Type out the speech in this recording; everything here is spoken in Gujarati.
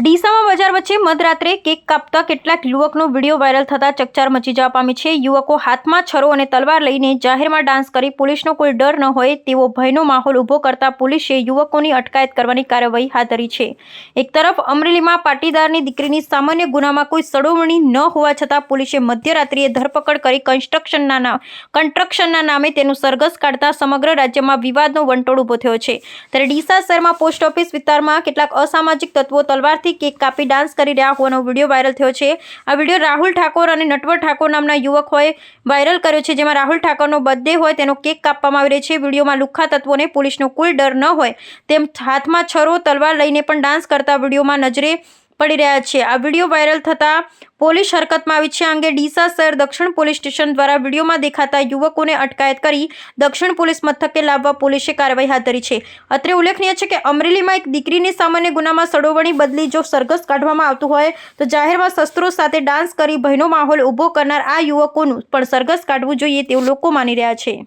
ડીસામાં બજાર વચ્ચે મધરાત્રે કેક કાપતા કેટલાક યુવકનો વીડિયો વાયરલ થતા ચકચાર મચી જવા પામી છે. યુવકો હાથમાં છરો અને તલવાર લઈને જાહેરમાં ડાન્સ કરી પોલીસનો કોઈ ડર ન હોય તેવો ભયનો માહોલ ઊભો કરતા પોલીસે યુવકોની અટકાયત કરવાની કાર્યવાહી હાથ ધરી છે. એક તરફ અમરેલીમાં પાટીદારની દીકરીની સામાન્ય ગુનામાં કોઈ સડોવણી ન હોવા છતાં પોલીસે મધ્યરાત્રિએ ધરપકડ કરી કન્સ્ટ્રક્શનના નામ કન્સ્ટ્રક્શનના નામે તેનું સરઘસ કાઢતા સમગ્ર રાજ્યમાં વિવાદનો વંટોળ ઊભો થયો છે. ત્યારે ડીસા શહેરમાં પોસ્ટ ઓફિસ વિસ્તારમાં કેટલાક અસામાજિક તત્વો તલવારથી કેક કાપી ડાન્સ કરી રહ્યા હોવાનો વીડિયો વાયરલ થયો છે. આ વીડિયો રાહુલ ઠાકોર અને નટવર ઠાકોર નામના યુવક હોય વાયરલ કર્યો છે, જેમાં રાહુલ ઠાકોરનો બર્થડે હોય તેનો કેક કાપવામાં આવી રહ્યો છે. વિડીયોમાં લુખ્ખા તત્વોને પોલીસનો કોઈ ડર ન હોય તેમ હાથમાં છરો, તલવાર લઈને પણ ડાન્સ કરતા વિડીયોમાં નજરે પડી રહ્યા છે. આ વીડિયો વાયરલ થતા પોલીસ હરકતમાં આવી છે. અંગે ડીસા શહેર દક્ષિણ પોલીસ સ્ટેશન દ્વારા વિડીયોમાં દેખાતા યુવકોને અટકાયત કરી દક્ષિણ પોલીસ મથકે લાવવા પોલીસે કાર્યવાહી હાથ ધરી છે. અત્રે ઉલ્લેખનીય છે કે અમરેલીમાં એક દીકરીની સામાન્ય ગુનામાં સડોવણી બદલી જો સરઘસ કાઢવામાં આવતું હોય તો જાહેરમાં શસ્ત્રો સાથે ડાન્સ કરી ભયનો માહોલ ઊભો કરનાર આ યુવકોનું પણ સરઘસ કાઢવું જોઈએ તેવું લોકો માની રહ્યા છે.